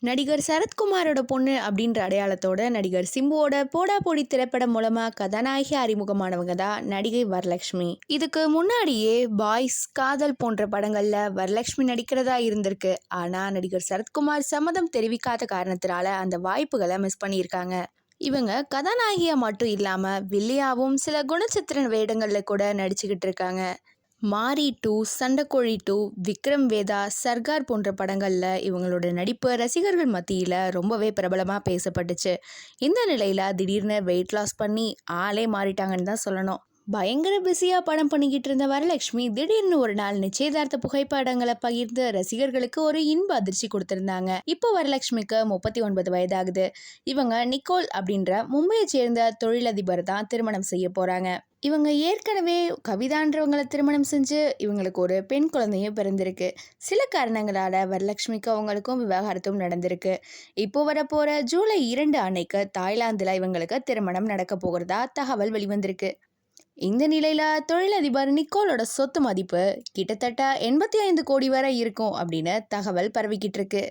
நடிகர் சரத்குமாரோட பொண்ணு அப்படின்ற அடையாளத்தோட நடிகர் சிம்புவோட போடா போடி திரைப்படம் மூலமா கதாநாயகி அறிமுகமானவங்க தான் நடிகை வரலட்சுமி. இதுக்கு முன்னாடியே பாய்ஸ் காதல் போன்ற படங்கள்ல வரலட்சுமி நடிக்கிறதா இருந்திருக்கு. ஆனா நடிகர் சரத்குமார் சம்மதம் தெரிவிக்காத காரணத்தினால அந்த வாய்ப்புகளை மிஸ் பண்ணியிருக்காங்க. இவங்க கதாநாயகியா மட்டும் இல்லாம வில்லியாவும் சில குணச்சித்திர வேடங்கள்ல கூட நடிச்சுக்கிட்டு இருக்காங்க. மாரி டூ சண்டைக்கோழி டூ விக்ரம் வேதா சர்கார் போன்ற படங்களில் இவங்களோட நடிப்பு ரசிகர்கள் மத்தியில் ரொம்பவே பிரபலமாக பேசப்பட்டுச்சு. இந்த நிலையில் திடீர்னு வெயிட் லாஸ் பண்ணி ஆளே மாறிட்டாங்கன்னு தான் சொல்லணும். பயங்கர பிஸியாக படம் பண்ணிக்கிட்டு இருந்த வரலட்சுமி திடீர்னு ஒரு நாள் நிச்சயதார்த்த புகைப்படங்களை பகிர்ந்து ரசிகர்களுக்கு ஒரு இன்ப அதிர்ச்சி கொடுத்திருந்தாங்க. இப்போ வரலட்சுமிக்கு முப்பத்தி ஒன்பது வயதாகுது. இவங்க நிக்கோல் அப்படின்ற மும்பையை சேர்ந்த தொழிலதிபர் தான் திருமணம் செய்ய போகிறாங்க இவங்க ஏற்கனவே கவிதான்றவங்களை திருமணம் செஞ்சு இவங்களுக்கு ஒரு பெண் குழந்தையும் பிறந்திருக்கு. சில காரணங்களால் வரலட்சுமிக்கு அவங்களுக்கும் விவாகரத்தும் நடந்திருக்கு. இப்போ வரப்போகிற ஜூலை இரண்டு அன்னைக்கு தாய்லாந்தில் இவங்களுக்கு திருமணம் நடக்க போகிறதா தகவல் வெளிவந்திருக்கு. இந்த நிலையில் தொழிலதிபர் நிக்கோலோட சொத்து மதிப்பு கிட்டத்தட்ட எண்பத்தி ஐந்து கோடி வரை இருக்கும் அப்படின்னு தகவல் பரவிக்கிட்டு இருக்கு.